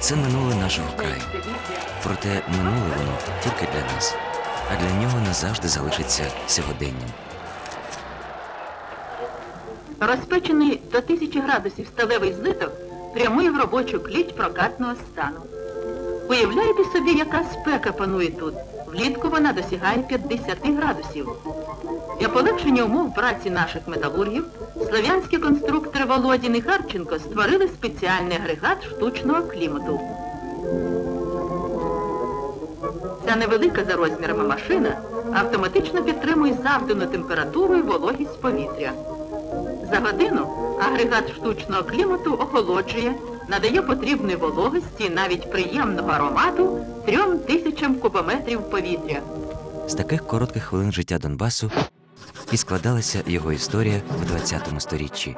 Це минуле нашого краю. Проте минуле воно тільки для нас, а для нього назавжди залишиться сьогоденням. Розпечений до тисячі градусів сталевий злиток прямує в робочу кліть прокатного стану. Уявляєте собі, яка спека панує тут. Влітку вона досягає 50 градусів. Для полегшення умов праці наших металургів слов'янські конструктори Володін і Харченко створили спеціальний агрегат штучного клімату. Ця невелика за розмірами машина автоматично підтримує завдану температуру і вологість повітря. За годину агрегат штучного клімату охолоджує, надає потрібної вологості навіть приємного аромату трьом тисячам кубометрів повітря. З таких коротких хвилин життя Донбасу і складалася його історія в ХХ сторіччі.